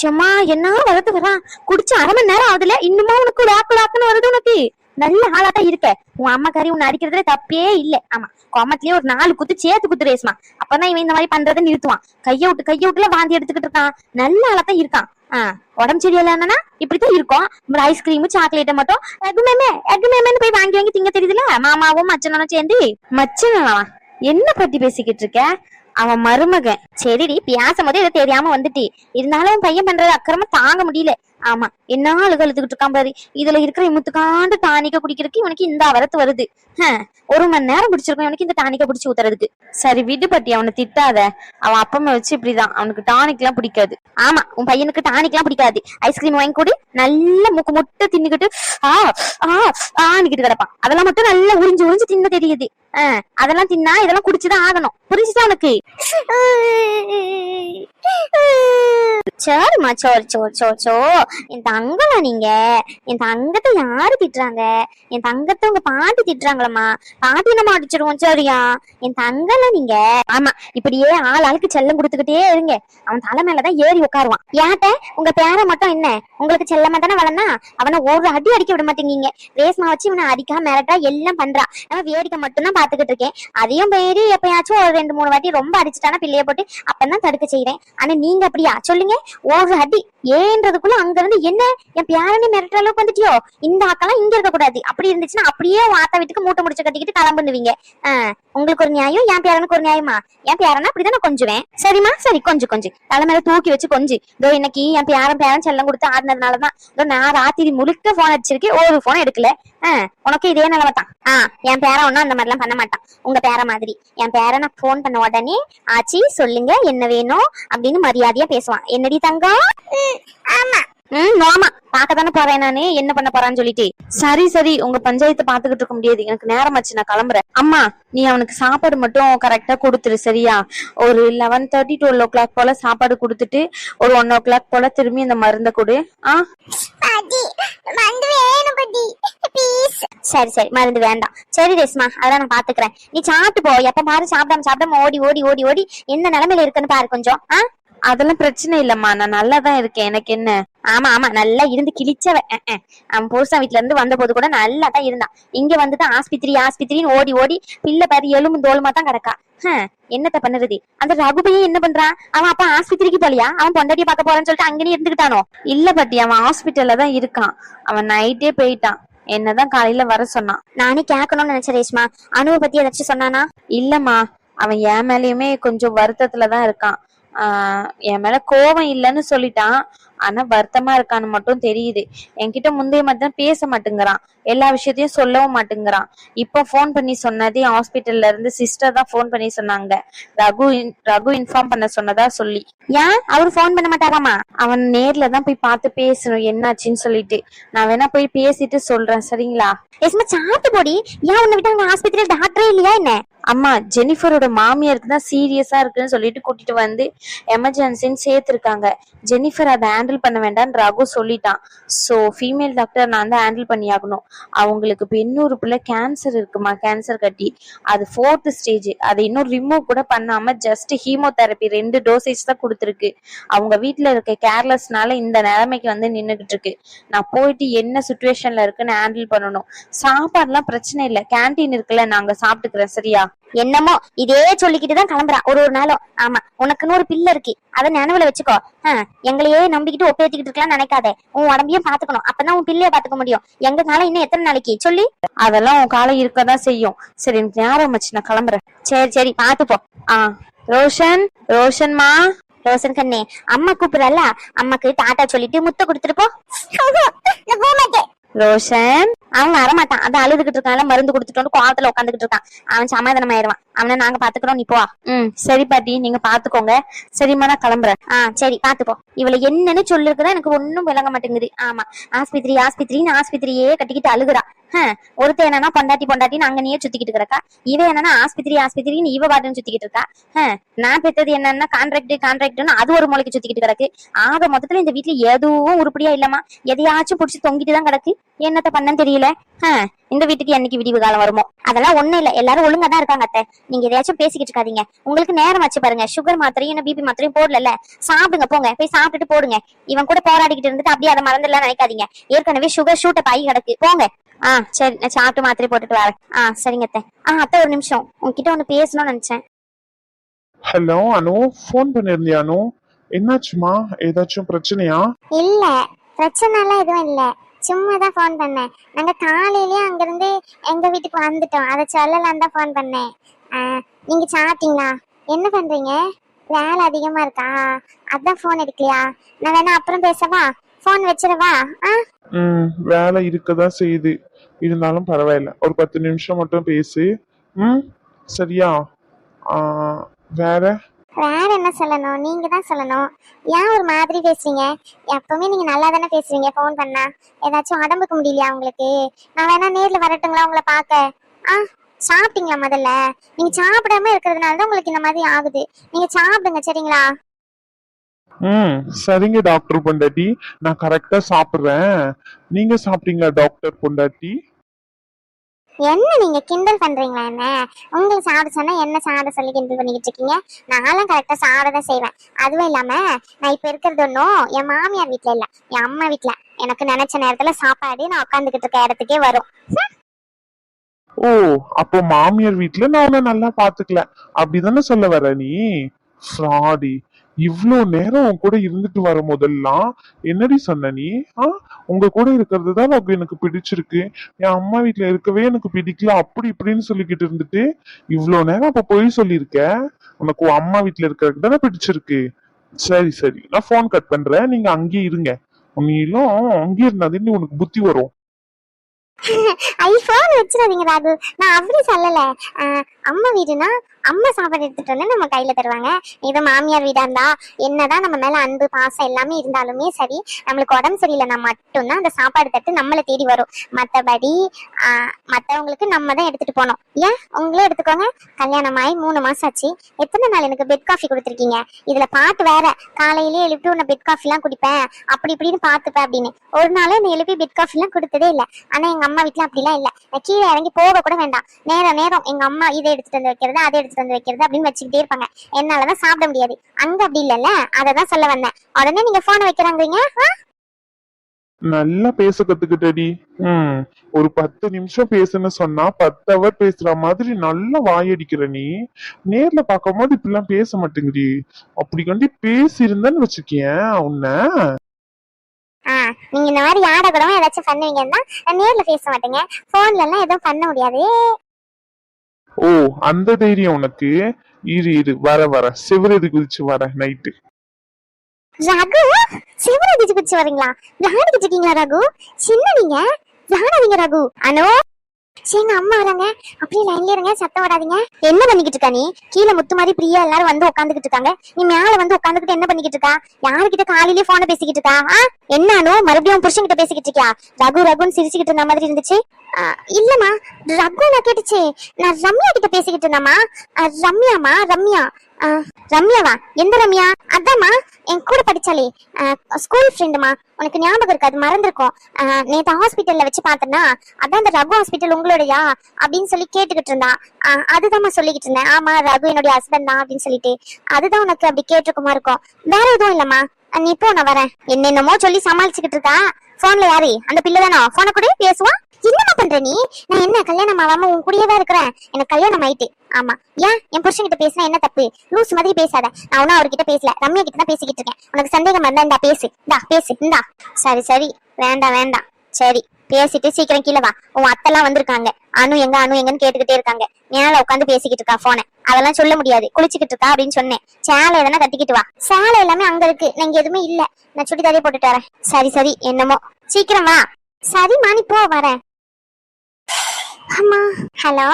சும்மா என்ன வரது வரான் குடிச்சு அரை மணி நேரம் ஆகுதுல இன்னுமா உனக்கு லாக்கு லாக்குன்னு வருது உனக்கு? நல்ல ஆளாட்டா இருக்க உன் அம்மா கறி உன்னை அடிக்கிறதுல தப்பே இல்ல. ஆமா கோமத்திலேயே ஒரு நாலு குத்து சேர்த்து குத்து ரேஸ்மா அப்பதான் இவன் இந்த மாதிரி பண்றதை நிறுத்துவான். கைய விட்டு கைய விட்டுல வாந்தி எடுத்துக்கிட்டு இருக்கான். நல்ல ஆளாதான் இருக்கான். ஆஹ் உடம்பு சரியில்லைன்னா இப்படித்தான் இருக்கும். ஐஸ்கிரீம் சாக்லேட்டை மட்டும். எகுமேமே எகுமேமேன்னு போய் வாங்கி வாங்கி திங்க தெரியுதுல? மாமாவும் மச்சனும் சேர்ந்து. மச்சனா என்ன பத்தி பேசிக்கிட்டு இருக்க? அவன் மருமகன் சரிடி பியாசும் போதே இதை தெரியாம வந்துட்டு இருந்தாலும் என் பையன் பண்றது அக்கிரமா தாங்க முடியல ஆமா என்ன அழுக அழுதுகிட்டு இருக்கான் பாரு இதுல இருக்கிற இமுத்துக்காண்டு டானிக்க குடிக்கிறதுக்கு இவனுக்கு இந்த வரத்து வருது ஒரு மணி நேரம் பிடிச்சிருக்கும் இவனுக்கு இந்த டானிக்க பிடிச்சி ஊத்துறதுக்கு சரி விடு பட்டி அவனை திட்டாத அவன் அப்பமே வச்சு இப்படிதான் அவனுக்கு டானிக் எல்லாம் பிடிக்காது ஆமா உன் பையனுக்கு டானிக் எல்லாம் பிடிக்காது ஐஸ்கிரீம் வாங்கி கொடு நல்ல மூக்கு முட்டை தின்னுக்கிட்டு ஆ ஆ ஆனிக்கிட்டு கிடப்பான் அதெல்லாம் மட்டும் நல்லா உறிஞ்சு உறிஞ்சு தின்ன தெரியுது அதெல்லாம் தின்னா இதெல்லாம் குடிச்சுதான் ஆகணும். புரிஞ்சுதா உனக்கு? சரிம்மா. சோர் சோர் சோர் சோ. என் தங்கம்மா நீங்க. என் தங்கத்தை யாரு திட்டுறாங்க? என் தங்கத்தை உங்க பாட்டி திட்டுறாங்களம்மா. பாட்டி நம்ம அடிச்சிருவோம் சரியா? என் தங்கல நீங்க. ஆமா இப்படியே ஆள் ஆளுக்கு செல்லம் கொடுத்துக்கிட்டே இருங்க. அவன் தலை மேலதான் ஏறி உட்காருவான். ஏட்ட உங்க பேர மட்டும் என்ன? உங்களுக்கு செல்லமா தானே வளர்னா அவனை ஒரு அடி அடிக்க விட மாட்டேங்கிங்க. ரேஸ்மா வச்சு இவனை அடிக்கா மிரட்டா எல்லாம் பண்றா. நம்ம வேடிக்கை மட்டும் தான் பாத்துக்கிட்டு இருக்கேன். அதையும் பேரி எப்பயாச்சும் ஒரு ரெண்டு மூணு வாட்டி ரொம்ப அடிச்சுட்டானா பிள்ளைய போட்டு அப்பதான் தடுக்க செய்யறேன் ஆனா நீங்க அப்படியா? சொல்லுங்க. ஒரு அடி ஏன்றதுக்குள்ள அங்க இருந்து என்ன? என் பேரனே மிரட்டுற அளவுக்கு வந்துட்டியோ? இந்த ஆக்கெல்லாம் இங்க இருக்க கூடாது அப்படி இருந்துச்சுன்னா அப்படியே உன் ஆத்தா வீட்டுக்கு மூட்டை முடிச்சு கட்டிக்கிட்டு கிளம்புனுவீங்க. ஆஹ் உங்களுக்கு ஒரு நியாயம் என் பேரனுக்கு ஒரு நியாயமா? என் பேரனா அப்படிதான் நான் கொஞ்சுவேன். சரிம்மா? சரி கொஞ்சம் கொஞ்சம் தலைமையில தூக்கி வச்சு கொஞ்சம் இதோ இன்னைக்கு என் பேரன் பேரன் செல்லம் கொடுத்து ஆடினதுனாலதான். இதோ நான் ராத்திரி முழுக்க போன் அடிச்சிருக்கேன். ஒரு போன் எடுக்கல. உனக்கு இதே நிலவை தான். ஆஹ் என் பேர ஒன்றும் அந்த மாதிரிலாம் பண்ண மாட்டான். உங்க பேர மாதிரி. என் பேரனை போன் பண்ண உடனே ஆச்சி சொல்லுங்க என்ன வேணும் அப்படின்னு மரியாதையா பேசுவான். என்னடி தங்கம்? ஆமா. ம் ஆமா. பார்க்க தானே போறேன் நானு. என்ன பண்ண போறான்னு சொல்லிட்டு. சரி சரி. உங்க பஞ்சாயத்தை பாத்துக்கிட்டு இருக்க முடியாது. எனக்கு நேரம் ஆச்சு நான் கிளம்புறேன். அம்மா நீ அவனுக்கு சாப்பாடு மட்டும் கரெக்டா கொடுத்துரு சரியா? ஒரு eleven thirty twelve o'clock போல சாப்பாடு கொடுத்துட்டு ஒரு ஒன் ஓ கிளாக் போல திரும்பி இந்த மருந்தை கொடு. ஆ? சரி சரி. மருந்து வேண்டாம். சரி ரேஸ்மா அதெல்லாம் நான் பாத்துக்கிறேன் நீ சாப்பிட்டு போ. எப்ப பாரு சாப்பிடாம சாப்பிடாம ஓடி ஓடி ஓடி ஓடி என்ன நிலைமையில இருக்குன்னு பாரு கொஞ்சம். ஆ? அதெல்லாம் பிரச்சனை இல்லம்மா. நான் நல்லா தான் இருக்கேன். எனக்கு என்ன? ஆமா ஆமா. நல்லா இருந்து கிழிச்சவன் அவன் புருஷன் வீட்ல இருந்து வந்த போது கூட நல்லா தான் இருந்தான். இங்க வந்துட்டு ஆஸ்பத்திரி ஆஸ்பத்திரின்னு ஓடி ஓடி பிள்ளை பாரு எலும்பு தோலுமா தான் கிடக்கா. என்னத்த பண்ணுறது? அந்த ரகுபையும் என்ன பண்றான்? அவன் அப்ப ஆஸ்பத்திரிக்கு போலியா? அவன் பொண்டாட்டிய பார்க்க போறான்னு சொல்லிட்டு அங்கேயே இருந்துகிட்டானோ? இல்ல பாட்டி அவன் ஹாஸ்பிட்டல்ல தான் இருக்கான். அவன் நைட்டே போயிட்டான். என்னதான் காலையில வர சொன்னான். நானே கேட்கணும்னு நினைச்சேன் ரேஷ்மா. அனுவை பத்தி ஏதாச்சும் சொன்னானா? இல்லம்மா. அவன் என் மேலயுமே கொஞ்சம் வருத்தத்துல தான் இருக்கான். ஆஹ் என் மேல கோவம் இல்லைன்னு சொல்லிட்டான். ஆனா வருத்தமா இருக்கான்னு மட்டும் தெரியுது. என்கிட்ட முந்தைய மாதிரி தான் பேச மாட்டேங்கிறான். எல்லா விஷயத்தையும் சொல்லவும் மாட்டேங்கிறான். இப்போ ஃபோன் பண்ணி சொன்னதே ஹாஸ்பிட்டல்ல இருந்து சிஸ்டர் தான் ஃபோன் பண்ணி சொன்னாங்க. ரகு ரகு இன்ஃபார்ம் பண்ண சொன்னதா சொல்லி. ஏன்? அவர் ஃபோன் பண்ண மாட்டாராமா? அவன் நேர்ல தான் போய் பார்த்து பேசணும். என்னாச்சுன்னு சொல்லிட்டு. நான் வேணா போய் பேசிட்டு சொல்றேன். சரிங்களா? எஸ்மா சாத்து போடி. ஏன் உன்னை விட்டு அங்க டாக்டரே இல்லையா என்ன? அம்மா ஜெனிஃபரோட மாமியாருக்கு தான் சீரியஸா இருக்குன்னு சொல்லிட்டு கூட்டிட்டு வந்து எமர்ஜென்சின்னு சேர்த்திருக்காங்க. ஜெனிஃபர் அதை ஹேண்டில் பண்ண வேண்டாம்னு ரகு சொல்லிட்டான். ஸோ ஃபீமேல் டாக்டர் நான் தான் ஹேண்டில் பண்ணி ஆகணும் அவங்களுக்கு இப்போ இன்னொரு பிள்ளை கேன்சர் இருக்குமா? கேன்சர் கட்டி. அது ஃபோர்த் ஸ்டேஜ் அதை இன்னும் ரிமூவ் கூட பண்ணாம ஜஸ்ட் ஹீமோதெரப்பி ரெண்டு டோசேஜ் தான் கொடுத்துருக்கு. அவங்க வீட்டில் இருக்க கேர்லெஸ்னால இந்த நிலைமைக்கு வந்து நின்றுகிட்டு இருக்கு நான் போயிட்டு என்ன சுச்சுவேஷன்ல இருக்குன்னு ஹேண்டில் பண்ணணும். சாப்பாடுலாம் பிரச்சனை இல்லை. கேண்டீன் இருக்குல்ல நாங்க சாப்பிட்டுக்கிறேன். சரியா? என்னமோ இதே சொல்லிக்கிட்டு தான் கிளம்புறா. ஒரு ஒரு நாளும். ஆமா உனக்குன்னு ஒரு பிள்ளை இருக்கு. அதை நினைவுல வச்சுக்கோ. ஆஹ், எங்களையே நம்பிக்கிட்டு ஒப்பேத்திக்கிட்டு இருக்கலாம் நினைக்காத. உன் உடம்பையும் பாத்துக்கணும் அப்பதான் உன் பிள்ளைய பாத்துக்க முடியும். எங்க காலம் இன்னும் எத்தனை நாளைக்கு? சொல்லி. அதெல்லாம் உன் காலம் இருக்கதான் செய்யும். சரி எனக்கு ஞாபகம் வச்சு நான் கிளம்புறேன். சரி சரி. பாத்துப்போ ஆ. ரோஷன்? ரோஷன்மா? ரோசன் கண்ணே அம்மா கூப்பிடுறல்ல அம்மாக்கு டாட்டா சொல்லிட்டு முத்த கொடுத்துட்டு போ. ரோஷன். அவன் வரமாட்டான். அதான் அழுதுகிட்டு இருக்கான்ல மருந்து கொடுத்துட்டு கோவத்துல உட்காந்துக்கிட்டு இருக்கான். அவன் சமாதானம் ஆயிடுவான் அவனை நாங்க பாத்துக்கிறோம் நீ போ. ம் சரி பாட்டி நீங்க பாத்துக்கோங்க. சரிம்மா நான் கிளம்புறேன். ஆ சரி பாத்துப்போ இவளை என்னன்னு சொல்லிருக்குதான் எனக்கு ஒண்ணும் விளங்க மாட்டேங்குது. ஆமா ஆஸ்பத்திரி ஆஸ்பத்திரின்னு ஆஸ்பத்திரியே கட்டிக்கிட்டு அழுகுறா. ஒருத்த ஒருத்தன் என்னன்னா பொண்டாட்டி பொண்டாட்டின்னு அங்க நீயே சுத்திக்கிட்டு கிடக்கா. இவ என்னன்னா ஆஸ்பத்திரி ஆஸ்பத்திரின்னு இவ பாட்டுன்னு சுத்திக்கிட்டு இருக்கா. நான் பெற்றது என்னன்னா கான்ட்ராக்ட் கான்ட்ராக்ட்னு அது ஒரு மூளைக்கு சுத்திக்கிட்டு கிடக்கு. ஆக மொத்தத்துல இந்த வீட்டுல எதுவும் உருப்படியா இல்லம்மா. எதையாச்சும் புடிச்சு தொங்கிட்டு தான் கிடக்கு. என்னத்த பண்ணன்னு தெரியல. ஹம், இந்த வீட்டுக்கு என்னைக்கு விடிவு காலம் வருமோ? அதெல்லாம் ஒண்ணும் இல்ல. எல்லாரும் ஒழுங்கா தான் இருக்காங்க அத்தை. நீங்க எதையாச்சும் பேசிக்கிட்டு இருக்காதீங்க. உங்களுக்கு நேரம் வச்சு பாருங்க. சுகர் மாத்திரையும் பிபி மாத்திரையும் போடல சாப்பிடுங்க போங்க. போய் சாப்பிட்டுட்டு போடுங்க. இவன் கூட போராடிக்கிட்டு இருந்துட்டு அப்படியே அதை மறந்துடலாம் நினைக்காதீங்க. ஏற்கனவே சுகர் ஷூட்டப் ஆகி கிடக்கு. போங்க. ஆ சரி நான் சாப்பிட்டு மாத்திரை போட்டுட்டு வரேன். ஆ சரிங்க அத்தை. ஆ அத்தை ஒரு நிமிஷம். உங்ககிட்ட ஒண்ணு பேசணும்னு நினைச்சேன். ஹலோ அனு ஃபோன் பண்ணிருந்தியா அனு? என்னாச்சுமா? ஏதாச்சும் பிரச்சனையா? இல்ல பிரச்சனை எல்லாம் எதுவும் இல்ல. சும்மா தான் ஃபோன் பண்ணேன். நாங்க காலையிலேயே அங்கிருந்து எங்க வீட்டுக்கு வந்துட்டோம். அதை சொல்லலாம் தான் ஃபோன் பண்ணேன். ஆ, நீங்க சாப்பிட்டீங்களா? என்ன பண்றீங்க? வேலை அதிகமா இருக்கா? அதான் ஃபோன் எடுக்கலையா? நான் வேணா அப்புறம் பேசவா? ஃபோன் வச்சிடவா? ஆ? ம் வேலை இருக்கதான் செய்யுது. இருந்தாலும் பரவாயில்ல. ஒரு பத்து நிமிஷம் மட்டும் பேசு. ம்? சரியா? வேற? வேற என்ன சொல்லணும்? நீங்க தான் சொல்லணும். ஏன் ஒரு மாதிரி பேசுறீங்க? எப்பவுமே நீங்க நல்லா தானே பேசுறீங்க ஃபோன் பண்ணா? ஏதாச்சும் உடம்புக்கு முடியலையா உங்களுக்கு? நான் வேணா நேர்ல வரட்டுங்களா உங்களை பார்க்க? ஆ சாப்பிட்டீங்களா முதல்ல? நீங்க சாப்பிடாம இருக்கிறதுனால தான் உங்களுக்கு இந்த மாதிரி ஆகுது. நீங்க சாப்பிடுங்க சரிங்களா? ம். சரிங்க டாக்டர் பொண்டாட்டி. நான் கரெக்டா சாப்பிடுறேன். நீங்க சாப்பிட்டீங்களா டாக்டர் பொண்டாட்டி? என்ன நீங்க கிண்டல் பண்றீங்களா என்ன? உங்களுக்கு சாப்பிட சொன்னா என்ன சாப்பிட சொல்லி கிண்டல் பண்ணிக்கிட்டு இருக்கீங்க? நான்லாம் கரெக்டா சாப்பிட தான் செய்வேன். அதுவும் இல்லாம நான் இப்ப இருக்கிறது ஒன்றும் என் மாமியார் வீட்ல இல்ல. என் அம்மா வீட்ல. எனக்கு நினைச்ச நேரத்துல சாப்பாடு நான் உட்காந்துக்கிட்டு இருக்க இடத்துக்கே வரும். ஓ அப்போ மாமியார் வீட்ல நான் உன்னை நல்லா பாத்துக்கல. அப்படிதானே சொல்ல வர நீ? ஃப்ராடி இவ்வளோ நேரம் உன் கூட இருந்துட்டு வர முதல்லாம் என்னடி சொன்ன நீ? ஆ? உங்க கூட இருக்கிறது தான் எனக்கு எனக்கு பிடிச்சிருக்கு. என் அம்மா வீட்டில் இருக்கவே எனக்கு பிடிக்கல. அப்படி இப்படின்னு சொல்லிக்கிட்டு இருந்துட்டு இவ்வளோ நேரம் அப்ப பொய் சொல்லியிருக்க? உனக்கு உன் அம்மா வீட்டில் இருக்கிறது தானே பிடிச்சிருக்கு. சரி சரி. நான் ஃபோன் கட் பண்றேன். நீங்க அங்கேயே இருங்க. நீளும் அங்கேயே இருந்தாதே உனக்கு புத்தி வரும். ஐபோன் வச்சிடாதீங்க ராகு. நான் அப்படி சொல்லல. அம்மா வீடுனா அம்மா சாப்பாடு எடுத்துட்டு வந்து நம்ம கையில தருவாங்க. இது மாமியார் வீடா இருந்தா என்னதான் நம்ம மேல அன்பு பாசம் எல்லாமே இருந்தாலுமே சரி நம்மளுக்கு உடம்பு சரியில்லைன்னா மட்டும்தான் அந்த சாப்பாடு தட்டு நம்மளை தேடி வரும். மத்தபடி ஆஹ் மத்தவங்களுக்கு நம்ம தான் எடுத்துட்டு போனோம் ஏன்? உங்களே எடுத்துக்கோங்க. கல்யாணம் ஆகி மூணு மாசம் ஆச்சு. எத்தனை நாள் எனக்கு பெட் காஃபி கொடுத்துருக்கீங்க? இதுல பாட்டு வேற. காலையிலேயே எழுப்பி உன்னை பெட் காஃபி எல்லாம் குடிப்பேன். அப்படி இப்படின்னு பாத்துப்பேன் அப்படின்னு. ஒரு நாள் என்ன எழுப்பி பெட் காஃபி எல்லாம் கொடுத்ததே இல்ல. ஆனா எங்க அம்மா வீட்ல அப்படிலாம் இல்ல. கீழே இறங்கி போக கூட வேண்டாம். நேரம் நேரம். எங்க அம்மா இதை எடுத்துட்டு வந்து வைக்கிறது அதை எடுத்துட்டு வந்து வைக்கிறது அப்படின்னு வச்சுக்கிட்டே இருப்பாங்க. என்னாலதான் சாப்பிட முடியாது. அங்க அப்படி இல்லல்ல? அதை தான் சொல்ல வந்தேன். உடனே நீங்க போனை வைக்கிறாங்க நல்லா பேச கத்துக்கிட்டடி. ம். ஒரு பத்து நிமிஷம் பேசுன்னு சொன்னா பத்து அவர் பேசுற மாதிரி நல்லா வாயடிக்கிற நீ. நேர்ல பார்க்கும்போது இப்படிலாம் பேச மாட்டேங்குடி அப்படி கண்டி பேசியிருந்தேன்னு வச்சுக்கேன் உன்னை. நீங்க இந்த மாதிரி யாட கூட ஏதாச்சும் பண்ணுவீங்கன்னா நேர்ல பேச மாட்டேங்க. போன்ல எல்லாம் எதுவும் பண்ண முடியாது. ஓ அந்த தைரியம் உனக்கு? இரு இரு வர வர. சிவரது குதிச்சு வர நைட்டு ரகு சிவரதி குதிச்சு வரீங்களா? விளையாடிக்கிட்டு இருக்கீங்களா ரகு? சின்ன நீங்க? விளையாடாதீங்க ரகு? அனோ சரி அம்மா வராங்க அப்படியே லைன்ல இருங்க சத்தம் வராதீங்க. என்ன பண்ணிக்கிட்டு இருக்கா நீ? கீழே முத்து மாதிரி பிரியா எல்லாரும் வந்து உட்காந்துக்கிட்டு இருக்காங்க. நீ மேல வந்து உட்காந்துக்கிட்டு என்ன பண்ணிக்கிட்டு இருக்கா? யாருக்கிட்ட காலையிலே போன பேசிக்கிட்டு இருக்கா? ஆ? என்ன மறுபடியும் புருஷன்கிட்ட பேசிக்கிட்டு இருக்கியா? ரகு ரகுன்னு சிரிச்சுக்கிட்டு இருந்த மாதிரி இருந்துச்சு. இல்லம்மா. ரகு நான் கேட்டுச்சு. நான் ரம்யா கிட்ட பேசிக்கிட்டு இருந்தேம்மா. ரம்யாமா ரம்யா. ரம்யாவா? எந்த ரம்யா? அதாம்மா. என் கூட படிச்சாலே ஸ்கூல் ஃப்ரெண்டுமா உனக்கு ஞாபகம் இருக்கு அது மறந்துருக்கும். நேற்று ஹாஸ்பிட்டல்ல வச்சு பார்த்தேன்னா அதான் அந்த ரகு ஹாஸ்பிட்டல் உங்களுடையா? அப்படின்னு சொல்லி கேட்டுக்கிட்டு இருந்தா. அதுதான் அதுதாம்மா சொல்லிக்கிட்டு இருந்தேன். ஆமா ரகு என்னுடைய ஹஸ்பண்ட் தான் அப்படின்னு சொல்லிட்டு. அதுதான் உனக்கு அப்படி கேட்டிருக்குமா இருக்கும். வேற எதுவும் இல்லம்மா. நீ இப்போ நான் வரேன். என்னென்னமோ சொல்லி சமாளிச்சுக்கிட்டு இருக்கா? போன்ல யாரு? அந்த பிள்ளை தானா? போன கூட பேசுவா. என்னமா பண்ற நீ? நான் என்ன கல்யாணம் ஆகாம உன் கூடயே தான் இருக்கிறேன்? எனக்கு கல்யாணம் ஆயிட்டு. ஆமா. ஏன்? என் புருஷன் கிட்ட பேசினா என்ன தப்பு? லூஸ் மாதிரி பேசாத. நான் ஒன்னும் அவர்கிட்ட பேசல. ரம்யா கிட்ட தான் பேசிக்கிட்டு இருக்கேன். உனக்கு சந்தேகம் இருந்தா இந்தா பேசு. இந்தா பேசு. இந்தா. சரி சரி. வேண்டாம் வேண்டாம். சரி. பேசிட்டு சீக்கிரம் கீழே வா. உன் அத்தெல்லாம் வந்திருக்காங்க. அணு எங்க அணு எங்கன்னு கேட்டுக்கிட்டே இருக்காங்க. மேல உட்காந்து பேசிக்கிட்டு இருக்கா போனை அதெல்லாம் சொல்ல முடியாது. குளிச்சுக்கிட்டு இருக்கா அப்படின்னு சொன்னேன். சேலை எதனா கட்டிக்கிட்டு வா. சேலை எல்லாமே அங்க இருக்கு. நான் எதுவுமே இல்ல. நான் சுடிதாரே போட்டுட்டு வரேன். சரி சரி. என்னமோ. சீக்கிரம் வா. சரிம்மா நீ போ வரேன். அம்மா. ஹலோ?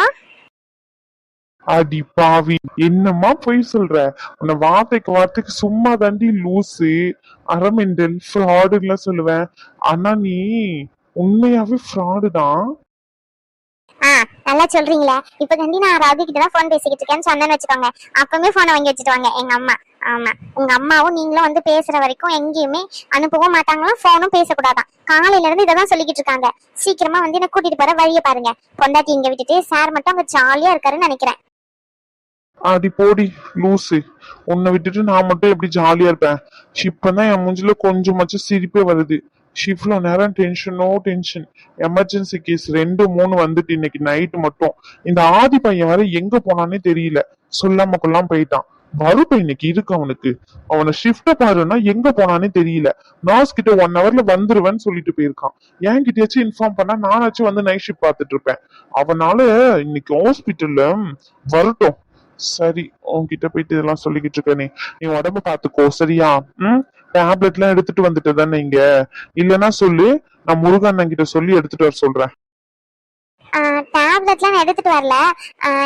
அடி பாவி என்னம்மா பொய் சொல்ற? உன்னை வார்த்தைக்கு வார்த்தைக்கு சும்மா தாண்டி லூசு அரமெண்டல் ஃப்ராடுலாம் சொல்லுவேன். ஆனா நீ உண்மையாவே ஃப்ராடு தான். ஆ நல்லா சொல்றீங்களே. இப்ப தண்டி நான் ராகு கிட்ட தான் போன் பேசிக்கிட்டு இருக்கேன்னு சொன்னேன்னு வச்சுக்கோங்க. அப்பவுமே போனை வாங்கி வச்சுட்டு வாங்க எங்க அம்மா. ஆமா. உங்க அம்மாவும் நீங்களும் வந்து பேசுற வரைக்கும் எங்கேயுமே அனுப்பவும் மாட்டாங்களாம் போனும் பேசக்கூடாதான். காலையில இருந்து இதை தான் சொல்லிக்கிட்டு இருக்காங்க. சீக்கிரமா வந்து என்ன கூட்டிட்டு போற வழியை பாருங்க. பொண்டாட்டி இங்க விட்டுட்டு சார் மட்டும் அங்க ஜாலியா இருக்காருன்னு நினைக்கிறேன். அடி போடி லூசு. உன்னை விட்டுட்டு நான் மட்டும் எப்படி ஜாலியா இருப்பேன்? இப்பதான் என் மூஞ்சில கொஞ்சமாச்சும் சிரிப்பே வருது. இவ்வளோ நேரம் டென்ஷனோ டென்ஷன் எமர்ஜென்சி கேஸ் ரெண்டு மூணு வந்துட்டு இன்னைக்கு நைட்டு மட்டும். இந்த ஆதி பையன் வர எங்க போனானே தெரியல. சொல்லாம கொள்ளாம போயிட்டான். வருப்ப இன்னைக்கு இருக்கு அவனுக்கு. அவனை ஷிஃப்ட பாருன்னா எங்க போனானே தெரியல. நர்ஸ் கிட்ட ஒன் ஹவர்ல வந்துருவேன்னு சொல்லிட்டு போயிருக்கான். என் கிட்டயாச்சும் இன்ஃபார்ம் பண்ணா நானாச்சும் வந்து நைட் ஷிஃப்ட் பார்த்துட்டு இருப்பேன். அவனால இன்னைக்கு ஹாஸ்பிட்டல்ல வரட்டும். சரி உன்கிட்ட போயிட்டு இதெல்லாம் சொல்லிக்கிட்டு இருக்க நீ. உடம்ப பாத்துக்கோ சரியா? ம்? டேப்லெட் எல்லாம் எடுத்துட்டு வந்துட்டு தானே இங்க. இல்லைன்னா சொல்லு நான் முருகன் கிட்ட சொல்லி எடுத்துட்டு வர சொல்றேன். டேப்லெட்லாம் நான் எடுத்துட்டு வரல.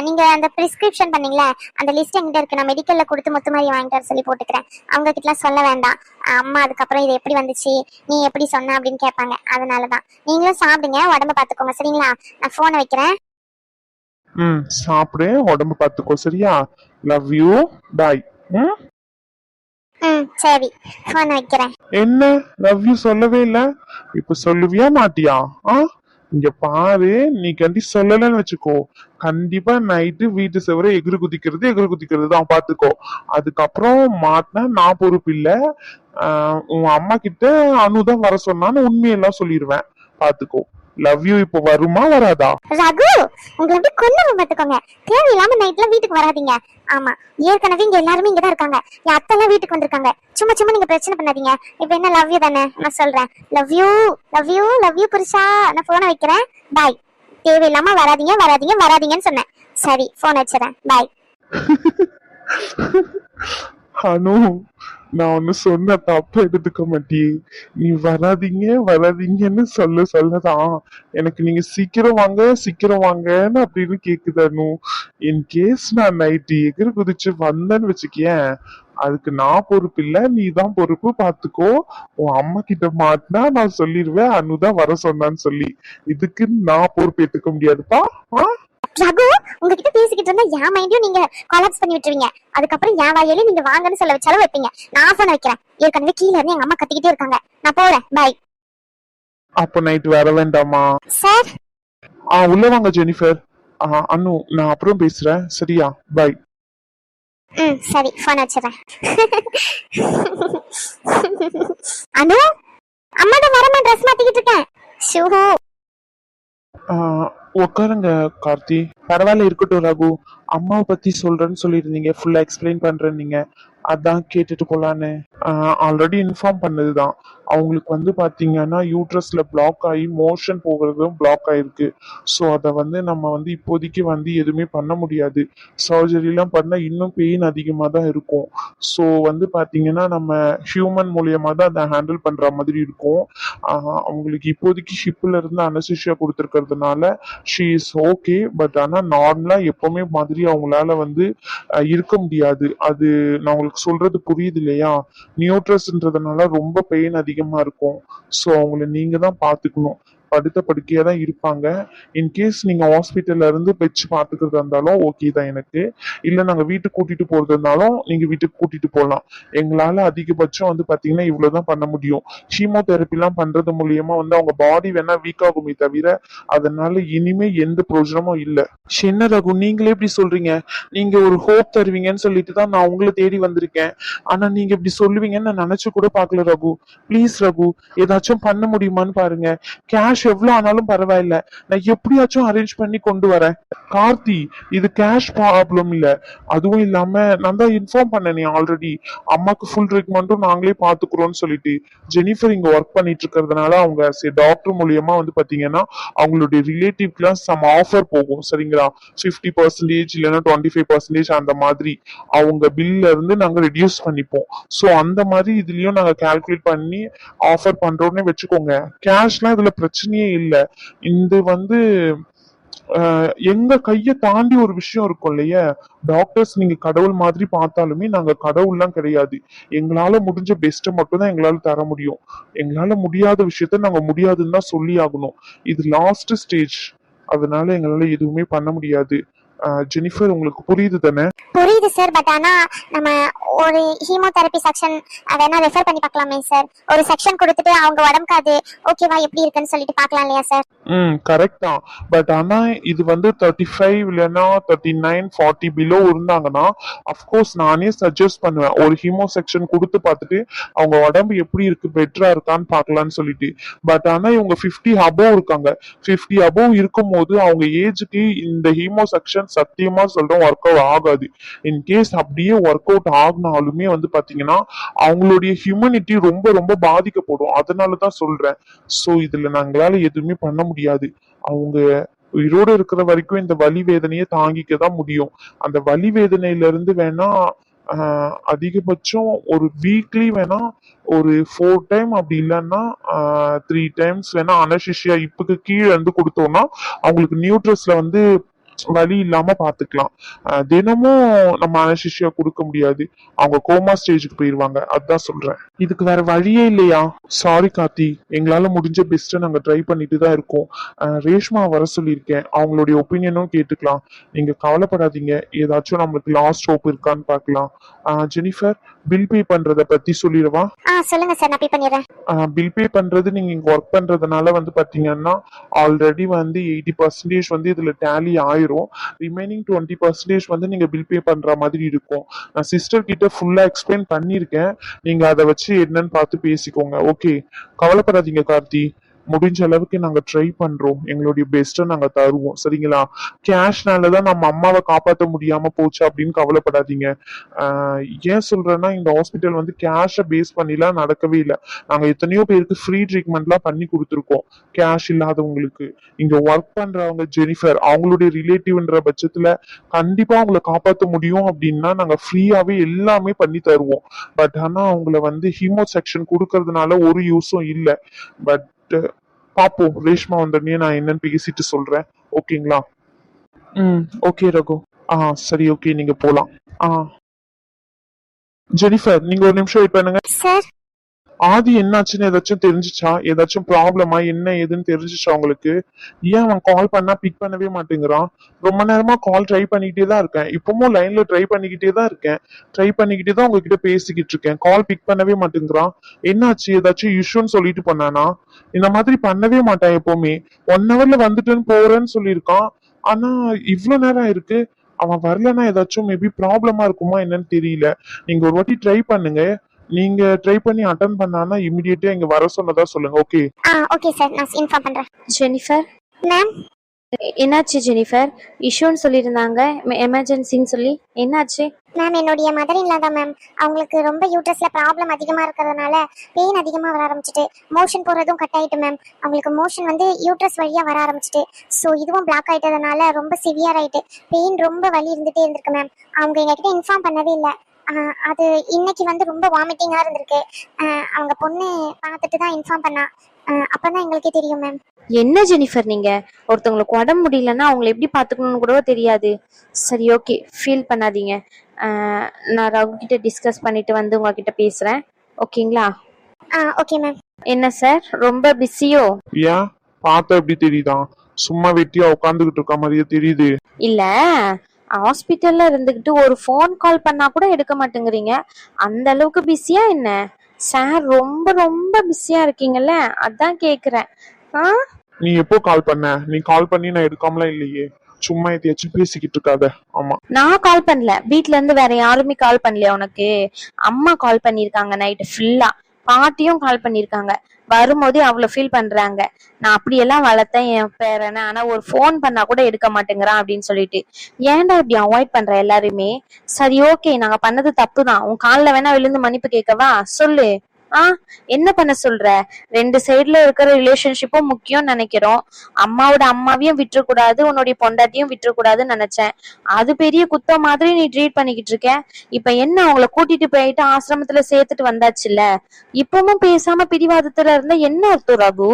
நீங்க அந்த பிரிஸ்கிரிப்ஷன் பண்ணீங்களே அந்த லிஸ்ட் எங்கிட்ட இருக்கு. நான் மெடிக்கல்ல கொடுத்து மொத்த மாதிரி வாங்கிட்டு வர சொல்லி போட்டுக்கிறேன். அவங்க கிட்டலாம் சொல்ல வேண்டாம். அம்மா அதுக்கப்புறம் இது எப்படி வந்துச்சு? நீ எப்படி சொன்ன அப்படின்னு கேட்பாங்க. அதனாலதான். நீங்களும் சாப்பிடுங்க உடம்ப பாத்துக்கோங்க சரிங்களா? நான் போனை வைக்கிறேன். ம். சாப்பிடு உடம்ப பாத்துக்கோ சரியா? லவ் யூ பாய் ம்? ம் சரி. வைக்கிறேன். என்ன? லவ் யூ சொல்லவே இல்ல? இப்ப சொல்லுவியா மாட்டியா? ஆ? இங்க பாரு நீ கண்டி சொல்லலன்னு வச்சுக்கோ. கண்டிப்பா நைட்டு வீட்டு செவர எகிறு குதிக்கிறது எகிறு குதிக்கிறது தான் பாத்துக்கோ அதுக்கப்புறம் மாட்டினா நான் பொறுப்பு இல்ல. ஆஹ் உன் அம்மா கிட்ட அனுதான் வர சொன்னான்னு உண்மையெல்லாம் சொல்லிடுவேன் பாத்துக்கோ லவ் யூ இப்போ வருமா வராதா? ரகு உங்களை எப்படி கொல்ல பாத்துக்கோங்க. தேவையில்லாம நைட்ல வீட்டுக்கு வராதீங்க. ஆமா ஏற்கனவே இங்க எல்லாருமே இங்கதான் இருக்காங்க. என் அத்தை எல்லாம் வீட்டுக்கு வந்திருக்காங்க. சும்மா சும்மா நீங்க பிரச்சனை பண்ணாதீங்க. இப்ப என்ன லவ் யூ தானே? நான் சொல்றேன். Love you love you love you புருஷா. நான் போனை வைக்கிறேன். பாய் தேவையில்லாம வராதீங்க வராதீங்க வராதீங்கன்னு சொன்னேன். சரி போன் வச்சிடறேன். பாய் அனு நான் ஒன்னு சொன்ன தப்ப எடுத்துக்க மாட்டியே நீ வராதீங்க வராதீங்கன்னு சொல்ல சொல்லதான். எனக்கு நீங்க சீக்கிரம் வாங்க சீக்கிரம் வாங்கன்னு அப்படின்னு கேக்குது அனு. என் கேஸ் நான் நைட்டு எகிரி குதிச்சு வந்தேன்னு வச்சுக்கேன் அதுக்கு நான் பொறுப்பு இல்ல நீ தான் பொறுப்பு பாத்துக்கோ. உன் அம்மா கிட்ட மாட்டினா நான் சொல்லிடுவேன் அனுதான் வர சொன்னான்னு சொல்லி. இதுக்கு நான் பொறுப்பு ஏத்துக்க முடியாதுப்பா? ஆ? ரகு உங்ககிட்ட பேசிக்கிட்டு இருந்தா என் மைண்டையும் நீங்க கொலாப்ஸ் பண்ணி விட்டுருவீங்க. அதுக்கப்புறம் என் வாயிலே நீங்க வாங்கன்னு சொல்ல வச்சாலும் வைப்பீங்க. நான் போன் வைக்கிறேன். ஏற்கனவே கீழ இருந்து எங்க அம்மா கத்திக்கிட்டே இருக்காங்க. நான் போறேன். பாய் அப்போ நைட் வர வேண்டாமா? சார் ஆ உள்ள வாங்க ஜெனிஃபர் அனு நான் அப்புறம் பேசுறேன். சரியா? பை ம் சரி. போன் வச்சிடறேன். அனு அம்மா தான் வரமா ட்ரெஸ் மாத்திக்கிட்டு இருக்கேன். ஷூ. உட்காருங்க கார்த்தி. பரவாயில்ல இருக்கட்டும் ரகு. அம்மாவை பத்தி சொல்றேன்னு சொல்லியிருந்தீங்க. ஃபுல்லா எக்ஸ்பிளைன் பண்றேன் நீங்க. அதான் கேட்டுட்டு போலான்னு. ஆல்ரெடி இன்ஃபார்ம் பண்ணதுதான். அவங்களுக்கு வந்து பாத்தீங்கன்னா யூட்ரஸ்ல பிளாக் ஆகி மோஷன் போகிறதும் பிளாக் ஆயிருக்கு. ஸோ அதை வந்து நம்ம வந்து இப்போதைக்கு வந்து எதுவுமே பண்ண முடியாது. சர்ஜரிலாம் பண்ணால் இன்னும் பெயின் அதிகமாக தான் இருக்கும். ஸோ வந்து பார்த்தீங்கன்னா நம்ம ஹியூமன் மூலியமாக தான் அதை ஹேண்டில் பண்ணுற மாதிரி இருக்கும். அவங்களுக்கு இப்போதைக்கு ஷிப்பில் இருந்து அனசிஷியா கொடுத்துருக்கிறதுனால ஷீ இஸ் ஓகே பட் ஆனால் நார்மலாக எப்பவுமே மாதிரி அவங்களால வந்து இருக்க முடியாது. அது நான் உங்களுக்கு சொல்றது புரியுது இல்லையா? நியூட்ரஸ்ன்றதுனால ரொம்ப பெயின் அதிகமா இருக்கும். ஸோ அவங்கள நீங்க தான் பாத்துக்கணும் படுத்த படுக்கையா தான் இருப்பாங்க இன்கேஸ் நீங்க ஹாஸ்பிட்டல்ல இருந்து வச்சு பாத்துக்கிறதா இருந்தாலும் ஓகே தான் எனக்கு. இல்ல நாங்க வீட்டுக்கு கூட்டிட்டு போறது இருந்தாலும் நீங்க வீட்டுக்கு கூட்டிட்டு போகலாம் எங்களால அதிகபட்சம் வந்து பாத்தீங்கன்னா இவ்வளவுதான் பண்ண முடியும். கீமோதெரப்பி எல்லாம் பண்றது மூலியமா வந்து அவங்க பாடி வேணா வீக் ஆகுமே தவிர அதனால இனிமே எந்த பிரயோஜனமும் இல்ல. என்ன ரகு நீங்களே இப்படி சொல்றீங்க. நீங்க ஒரு ஹோப் தருவீங்கன்னு சொல்லிட்டு தான் நான் உங்களை தேடி வந்திருக்கேன். ஆனா நீங்க இப்படி சொல்லுவீங்கன்னு நான் நினைச்சு கூட பாக்கல ரகு. ப்ளீஸ் ரகு ஏதாச்சும் பண்ண முடியுமான்னு பாருங்க. கேஷ் எவ்வளவு ஆனாலும் பரவாயில்ல. நான் எப்படியாச்சும் அரேஞ்ச் பண்ணி கொண்டு வரேன். கார்த்தி இது கேஷ் ப்ராப்ளம் இல்ல. அதுவும் இல்லாம நான் தான் இன்ஃபார்ம் நீ ஆல்ரெடி அம்மாக்கு ஃபுல் ட்ரீட்மெண்ட்டும் நாங்களே பாத்துக்கிறோம்னு சொல்லிட்டு. ஜெனிஃபர் இங்க ஒர்க் பண்ணிட்டு இருக்கிறதுனால அவங்க டாக்டர் மூலியமா வந்து பாத்தீங்கன்னா அவங்களுடைய ரிலேட்டிவ்க்குலாம் சம் ஆஃபர் போகும். சரிங்களா? ஃபிஃப்டி பர்சன்டேஜ் இல்லைன்னா டுவெண்ட்டி ஃபைவ் பர்சன்டேஜ் அந்த மாதிரி. அவங்க பில்ல இருந்து நாங்க ரெடியூஸ் பண்ணிப்போம். ஸோ அந்த மாதிரி இதுலயும் நாங்க கால்குலேட் பண்ணி ஆஃபர் பண்றோம்னு வச்சுக்கோங்க. கேஷ்லாம் இதுல பிரச்சனை பிரச்சனையே இல்லை. இது வந்து எங்க கைய தாண்டி ஒரு விஷயம் இருக்கும் இல்லையா? டாக்டர்ஸ் நீங்க கடவுள் மாதிரி பார்த்தாலுமே நாங்க கடவுள்லாம் கிடையாது. எங்களால முடிஞ்ச பெஸ்ட்டை மட்டும் தான் எங்களால தர முடியும். எங்களால முடியாத விஷயத்த நாங்க முடியாதுன்னு தான் சொல்லி ஆகணும் இது லாஸ்ட் ஸ்டேஜ் அதனால எங்களால எதுவுமே பண்ண முடியாது. ஜெனிஃபர் உங்களுக்கு புரியுது தானே? புரியுது சார் பட் ஆனா நம்ம ஒரு ஹீமோதெரபி செக்ஷன் வேணா ரெஃபர் பண்ணி பார்க்கலாமே சார்? ஒரு செக்ஷன் கொடுத்துட்டு அவங்க உடம்புக்கு அது ஓகேவா எப்படி இருக்குன்னு சொல்லிட்டு பார்க்கலாம் இல்லையா சார்? ம் கரெக்ட் தான். பட் ஆனா இது வந்து தேர்ட்டி ஃபைவ் இல்லைன்னா தேர்ட்டி நைன் ஃபார்ட்டி பிலோ இருந்தாங்கன்னா அஃப்கோர்ஸ் நானே சஜஸ்ட் பண்ணுவேன். ஒரு ஹீமோ செக்ஷன் கொடுத்து பார்த்துட்டு அவங்க உடம்பு எப்படி இருக்கு பெட்டரா இருக்கான்னு பார்க்கலாம்னு சொல்லிட்டு. பட் ஆனா இவங்க ஃபிஃப்டி அபோவ் இருக்காங்க. ஃபிஃப்டி அபோவ் இருக்கும்போது அவங்க ஏஜுக்கு இந்த ஹீமோ செக்ஷன் சத்தியமா சொல்றோம் ஒர்க் அவுட் ஆகாது. இன்கேஸ் அப்படியே ஒர்க் அவுட் ஆகினாலுமே வந்து பாத்தீங்கன்னா அவங்களுடைய ஹியூமனிட்டி ரொம்ப ரொம்ப பாதிக்கப்படும். அதனாலதான் சொல்றேன். சோ இதுல நாங்களால எதுவுமே பண்ண முடியாது. அவங்க உயிரோடு இருக்கிற வரைக்கும் இந்த வலி வேதனையை தாங்கிக்க தான் முடியும். அந்த வலி வேதனையில இருந்து வேணா அதிகபட்சம் ஒரு வீக்லி வேணா ஒரு ஃபோர் டைம் அப்படி இல்லைன்னா த்ரீ டைம்ஸ் வேணா அனசிஷியா இப்புக்கு கீழே இருந்து கொடுத்தோம்னா அவங்களுக்கு நியூட்ரஸ்ல வந்து வலி இல்லாம பாத்துக்கலாம். தினமும் நம்ம அனசிஷியா கொடுக்க முடியாது. அவங்க கோமா ஸ்டேஜுக்கு போயிருவாங்க. அதான் சொல்றேன். இதுக்கு வேற வழியே இல்லையா? சாரி கார்த்தி. எங்களால முடிஞ்ச பெஸ்ட்டை நாங்க ட்ரை பண்ணிட்டு தான் இருக்கோம். ரேஷ்மா வர சொல்லியிருக்கேன். அவங்களுடைய ஒப்பீனியனும் கேட்டுக்கலாம். நீங்க கவலைப்படாதீங்க. ஏதாச்சும் நம்மளுக்கு லாஸ்ட் ஹோப் இருக்கான்னு பார்க்கலாம். ஜெனிஃபர் பில் பே பண்றத பத்தி சொல்லிடவா? ஆ சொல்லுங்க சார் நான் பே பண்ணிடுறேன். பில் பே பண்றது நீங்க இங்க ஒர்க் பண்றதுனால வந்து பாத்தீங்கன்னா ஆல்ரெடி வந்து எயிட்டி பர்சன்டேஜ் வந்து இதுல டேலி ஆயிரும். ரிமைனிங் டுவெண்ட்டி பர்சன்டேஜ் வந்து நீங்க பில் பே பண்ற மாதிரி இருக்கும். நான் சிஸ்டர் கிட்ட ஃபுல்லா எக்ஸ்பிளைன் பண்ணியிருக்கேன். நீங்க அதை வச்சு என்னன்னு பார்த்து பேசிக்கோங்க. ஓகே கவலைப்படாதீங்க கார்த்தி. முடிஞ்ச அளவுக்கு நாங்க ட்ரை பண்றோம். எங்களுடைய பெஸ்ட்டை நாங்க தருவோம். சரிங்களா? கேஷ்னால தான் நம்ம அம்மாவை காப்பாற்ற முடியாம போச்சு அப்படின்னு கவலைப்படாதீங்க. ஏன் சொல்றேன்னா இந்த ஹாஸ்பிட்டல் வந்து கேஷை பேஸ் பண்ணிலாம் நடக்கவே இல்லை. நாங்க எத்தனையோ பேருக்கு ஃப்ரீ ட்ரீட்மெண்ட்லாம் பண்ணி கொடுத்துருக்கோம். கேஷ் இல்லாதவங்களுக்கு. இங்க ஒர்க் பண்றவங்க ஜெனிஃபர் அவங்களுடைய ரிலேட்டிவ்ன்ற பட்சத்துல கண்டிப்பா அவங்கள காப்பாற்ற முடியும் அப்படின்னா நாங்க ஃப்ரீயாவே எல்லாமே பண்ணி தருவோம். பட் ஆனா அவங்கள வந்து ஹீமோ செக்ஷன் கொடுக்கறதுனால ஒரு யூஸும் இல்லை. பட் பாப்போம். ரேஷ்மா வந்தோடனே நான் என்னன்னு பேசிட்டு சொல்றேன். ஓகேங்களா? ம். ஓகே ரகு. ஆ சரி ஓகே நீங்க போலாம். ஆ. ஜெனிஃபர் நீங்க ஒரு நிமிஷம் வெயிட் பண்ணுங்க. சார் ஆதி என்னாச்சுன்னு ஏதாச்சும் தெரிஞ்சுச்சா? ஏதாச்சும் ப்ராப்ளமா என்ன ஏதுன்னு தெரிஞ்சுச்சா உங்களுக்கு? ஏன் அவன் கால் பண்ணா பிக் பண்ணவே மாட்டேங்கிறான்? ரொம்ப நேரமா கால் ட்ரை பண்ணிக்கிட்டே தான் இருக்கேன். இப்பவும் லைன்ல ட்ரை பண்ணிக்கிட்டே தான் இருக்கேன். ட்ரை பண்ணிக்கிட்டே தான் உங்ககிட்ட பேசிக்கிட்டு இருக்கேன். கால் பிக் பண்ணவே மாட்டேங்கிறான். என்னாச்சு? ஏதாச்சும் இஷ்யூன்னு சொல்லிட்டு பண்ணானா இந்த மாதிரி பண்ணவே மாட்டான் எப்பவுமே. ஒன் ஹவர்ல வந்துட்டேன்னு போறேன்னு சொல்லியிருக்கான். ஆனா இவ்வளவு நேரம் இருக்கு அவன் வரலன்னா ஏதாச்சும் மேபி ப்ராப்ளமா இருக்குமா என்னன்னு தெரியல. நீங்க ஒரு வாட்டி ட்ரை பண்ணுங்க. நீங்க ட்ரை பண்ணி அட்டன் பண்ணானா இமிடியேட்டா இங்க வர சொன்னதா சொல்லுங்க ஓகே ஆ ஓகே சார் நான் இன்ஃபார்ம் பண்றேன். ஜெனிஃபர் மேம் என்னாச்சு ஜெனிஃபர் இஷ்யூன்னு சொல்லியிருந்தாங்க. எமர்ஜென்சின்னு சொல்லி. என்னாச்சு? மேம் என்னுடைய மதர் இல்லாத மேம் அவங்களுக்கு ரொம்ப யூட்ரஸ்ல ப்ராப்ளம் அதிகமா இருக்கிறதுனால பெயின் அதிகமா வர ஆரம்பிச்சிட்டு மோஷன் போறதும் கட் ஆயிட்டு மேம் அவங்களுக்கு மோஷன் வந்து யூட்ரஸ் வழியா வர ஆரம்பிச்சிட்டு ஸோ இதுவும் பிளாக் ஆயிட்டதுனால ரொம்ப சிவியர் ஆயிட்டு பெயின் ரொம்ப வலி இருந்துட்டே இருந்திருக்கு மேம் அவங்க எங்ககிட்ட இன்ஃபார்ம் பண்ணவே இல்லை. அது இன்னைக்கு வந்து ரொம்ப வாமிட்டிங்கா இருந்திருக்கு. அவங்க பொண்ணு பார்த்துட்டு தான் இன்ஃபார்ம் பண்ணா. ஆஹ் அப்பதான் எங்களுக்கே தெரியும் மேம் என்ன ஜெனிஃபர் நீங்க? ஒருத்தவங்களுக்கு உடம்பு முடியலன்னா அவங்கள எப்படி பாத்துக்கணும்னு கூட தெரியாது. சரி ஓகே ஃபீல் பண்ணாதீங்க. நான் ரகு கிட்ட டிஸ்கஸ் பண்ணிட்டு வந்து உங்ககிட்ட பேசுறேன். ஓகேங்களா? ஆ ஓகே மேம் என்ன சார்? ரொம்ப பிஸியோ ஏன்? பார்த்தா எப்படி தெரியுதா? சும்மா வெட்டியா உட்காந்துக்கிட்டு இருக்க மாதிரியே தெரியுது. இல்ல. ஹாஸ்பிட்டல்ல இருந்துகிட்டு ஒரு ஃபோன் கால் பண்ணா கூட எடுக்க மாட்டேங்கிறீங்க. அந்த அளவுக்கு பிஸியா என்ன? சார் ரொம்ப ரொம்ப பிஸியா இருக்கீங்கல்ல? அதான் கேக்குறேன். ஆ? நீ எப்போ கால் பண்ண? நீ கால் பண்ணி நான் எடுக்காமலாம் இல்லையே. சும்மா எதையாச்சும் பேசிக்கிட்டு இருக்காத. ஆமா. நான் கால் பண்ணல. வீட்ல இருந்து வேற யாருமே கால் பண்ணலையா உனக்கு? அம்மா கால் பண்ணிருக்காங்க நைட்டு ஃபுல்லா பாட்டியும் கால் பண்ணிருக்காங்க. வரும்போதே அவ்வளோ ஃபீல் பண்றாங்க. நான் அப்படியெல்லாம் வளர்த்தேன் என் பேரனை. ஆனா ஒரு ஃபோன் பண்ணா கூட எடுக்க மாட்டேங்கிறான் அப்படின்னு சொல்லிட்டு. ஏன்டா இப்படி அவாய்ட் பண்ற எல்லாருமே? சரி ஓகே நாங்க பண்ணது தப்பு தான் உன் காலில் வேணா விழுந்து மன்னிப்பு கேட்கவா? சொல்லு. ஆ என்ன பண்ண சொல்ற? ரெண்டு சைடுல இருக்கிற ரிலேஷன்ஷிப்பும் முக்கியம் நினைக்கிறோம். அம்மாவோட அம்மாவையும் விட்டுறக்கூடாது உன்னுடைய பொண்டாட்டியும் விட்டுறக்கூடாதுன்னு நினைச்சேன். அது பெரிய குத்த மாதிரி நீ ட்ரீட் பண்ணிக்கிட்டு இருக்க. இப்ப என்ன அவங்கள கூட்டிட்டு போயிட்டு ஆசிரமத்துல சேர்த்துட்டு வந்தாச்சுல்ல? இப்பவும் பேசாம பிடிவாதத்துல இருந்தா என்ன அர்த்தம் ரகு?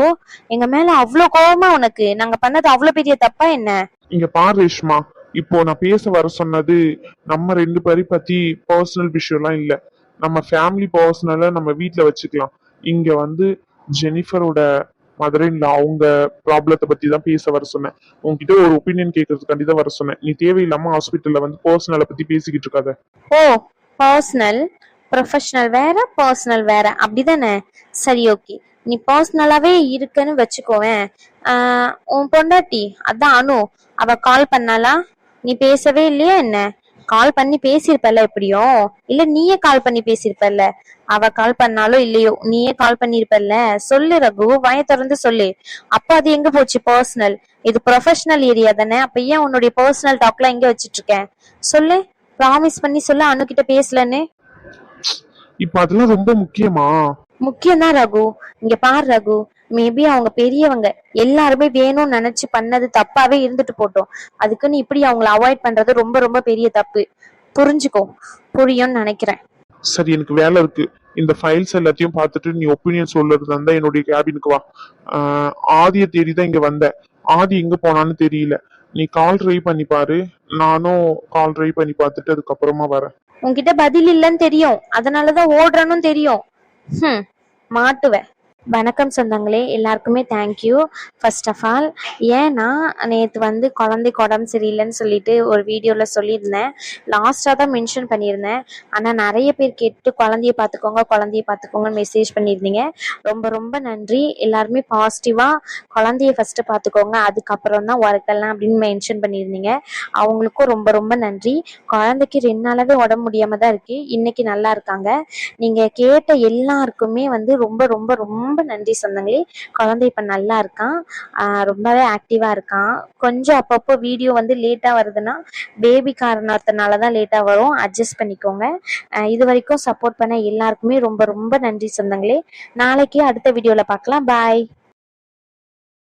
எங்க மேல அவ்வளவு கோபமா உனக்கு? நாங்க பண்ணது அவ்வளவு பெரிய தப்பா என்ன? இங்க பாரு ரேஷ்மா இப்போ நான் பேச வர சொன்னது நம்ம ரெண்டு பேரை பத்தி பர்சனல் விஷயம்லாம் இல்ல. நம்ம ஃபேமிலி பர்சனல நம்ம வீட்டில் வச்சுக்கலாம். இங்க வந்து ஜெனிஃபரோட மதுரை அவங்க ப்ராப்ளத்தை பத்தி தான் பேச வர சொன்னேன். உன்கிட்ட ஒரு ஒப்பீனியன் கேட்கறதுக்காண்டி தான் வர சொன்னேன். நீ தேவையில்லாம ஹாஸ்பிட்டல்ல வந்து பர்சனலை பத்தி பேசிக்கிட்டு இருக்காத. ஓ பர்சனல் ப்ரொஃபஷனல் வேற பர்சனல் வேற. அப்படிதானே? சரி ஓகே நீ பர்சனலாவே இருக்குன்னு வச்சுக்கோவேன். உன் பொண்டாட்டி அதான் அனு அவ கால் பண்ணாலா நீ பேசவே இல்லையா என்ன? கால் பண்ணி பேசியிருப்பல்ல எப்படியும்? இல்ல நீயே கால் பண்ணி பேசியிருப்பல்ல? அவ கால் பண்ணாலோ இல்லையோ நீயே கால் பண்ணிருப்பல்ல சொல்லு ரகு வாய திறந்து சொல்லு. அப்ப அது எங்க போச்சு? பர்சனல் இது ப்ரொஃபஷனல் ஏரியா தானே? அப்ப ஏன் உன்னுடைய பர்சனல் டாக்லாம் எங்க வச்சிட்டு இருக்கேன் சொல்லு. ப்ராமிஸ் பண்ணி சொல்லு அனு கிட்ட பேசலன்னு. இப்ப அதெல்லாம் ரொம்ப முக்கியமா? முக்கியம்தான் ரகு. இங்க பாரு ரகு. மேபி அவங்க பெரியவங்க எல்லாருமே வேணும்னு நினைச்சு பண்ணது தப்பாவே இருந்துட்டு போட்டோம். அதுக்குன்னு இப்படி அவங்கள அவாய்ட் பண்றது ரொம்ப ரொம்ப பெரிய தப்பு. புரிஞ்சுக்கோ. புரியும்னு நினைக்கிறேன். சரி எனக்கு வேலை இருக்கு. இந்த ஃபைல்ஸ் எல்லாத்தையும் பார்த்துட்டு நீ ஒப்பீனியன் சொல்றது இருந்தா என்னுடைய கேபினுக்கு வா. ஆதியை தேடி தான் இங்க வந்தேன் ஆதி எங்க போனான்னு தெரியல. நீ கால் ட்ரை பண்ணி பாரு. நானும் கால் ட்ரை பண்ணி பார்த்துட்டு அதுக்கப்புறமா வரேன். உன்கிட்ட பதில் இல்லைன்னு தெரியும். அதனாலதான் ஓடுறனும் தெரியும். மாட்டுவேன். வணக்கம் சொந்தங்களே எல்லாருக்குமே தேங்க்யூ ஃபர்ஸ்ட் ஆஃப் ஆல் ஏன்னா நேற்று வந்து குழந்தைக்கு உடம்பு சரியில்லைன்னு சொல்லிட்டு ஒரு வீடியோவில் சொல்லியிருந்தேன். லாஸ்ட்டாக தான் மென்ஷன் பண்ணியிருந்தேன். ஆனால் நிறைய பேர் கேட்டு குழந்தைய பார்த்துக்கோங்க குழந்தைய பார்த்துக்கோங்கன்னு மெசேஜ் பண்ணியிருந்தீங்க. ரொம்ப ரொம்ப நன்றி. எல்லாருமே பாசிட்டிவாக குழந்தைய ஃபஸ்ட்டு பார்த்துக்கோங்க அதுக்கப்புறம் தான் ஒர்க்கெல்லாம் அப்படின்னு மென்ஷன் பண்ணியிருந்தீங்க. அவங்களுக்கும் ரொம்ப ரொம்ப நன்றி. குழந்தைக்கு ரெண்டு நாளாவே உடம்பு முடியாமல் தான் இருக்குது இன்றைக்கி நல்லா இருக்காங்க. நீங்கள் கேட்ட எல்லாருக்குமே வந்து ரொம்ப ரொம்ப ரொம்ப ரொம்ப நன்றி சொந்தங்களே. குழந்தை இப்போ நல்லா இருக்கான். ரொம்பவே ஆக்டிவாக இருக்கான். கொஞ்சம் அப்பப்போ வீடியோ வந்து லேட்டாக வருதுன்னா பேபி காரணத்தினால தான் லேட்டாக வரும். அட்ஜஸ்ட் பண்ணிக்கோங்க. இது வரைக்கும் சப்போர்ட் பண்ண எல்லாருக்குமே ரொம்ப ரொம்ப நன்றி சொந்தங்களே. நாளைக்கு அடுத்த வீடியோவில் பார்க்கலாம். பாய்